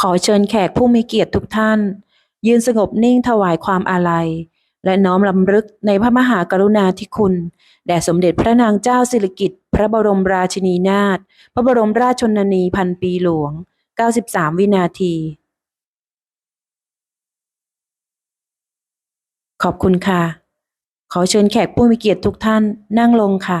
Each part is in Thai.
ขอเชิญแขกผู้มีเกียรติทุกท่าน ยืนสงบนิ่งถวายความอาลัย และน้อมลำลึกในพระมหากรุณาธิคุณ แด่สมเด็จพระนางเจ้าสิริกิติ์พระบรมราชินีนาถพระบรมราชชนนีพันปีหลวง 93 วินาที ขอบคุณค่ะ ขอเชิญแขกผู้มีเกียรติทุกท่านนั่งลงค่ะ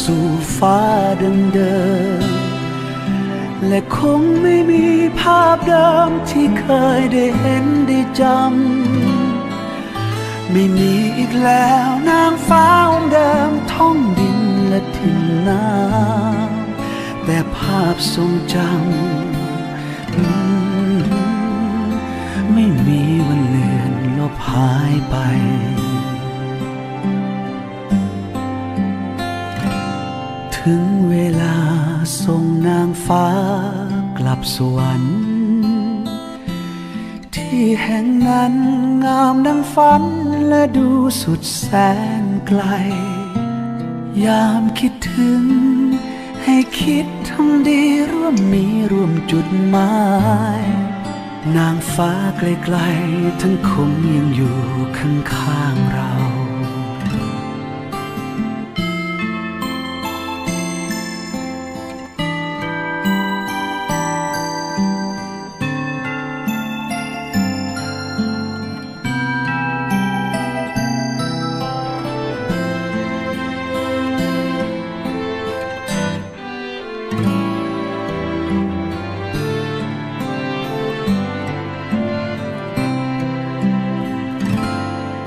สู่ฟ้าดังเดิม และคงไม่มีภาพเดิมที่เคยได้เห็นได้จำ ไม่มีอีกแล้วนางฟ้าองค์เดิมท่องดินและทิ้งน้ำแต่ภาพทรงจำไม่มีวันเลือนลบหายไป ถึงเวลาส่งนางฟ้ากลับสวรรค์ ที่แห่งนั้นงามดังฝันและดูสุดแสนไกล ยามคิดถึง ให้คิดทำดีร่วมมีร่วมจุดหมายนางฟ้าไกลๆทั้งคงยังอยู่ข้างๆเรา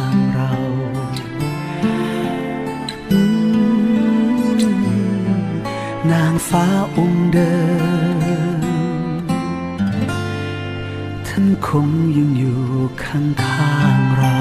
ง นางฟ้าองค์เดิม ท่านคงยังอยู่ข้างๆเรา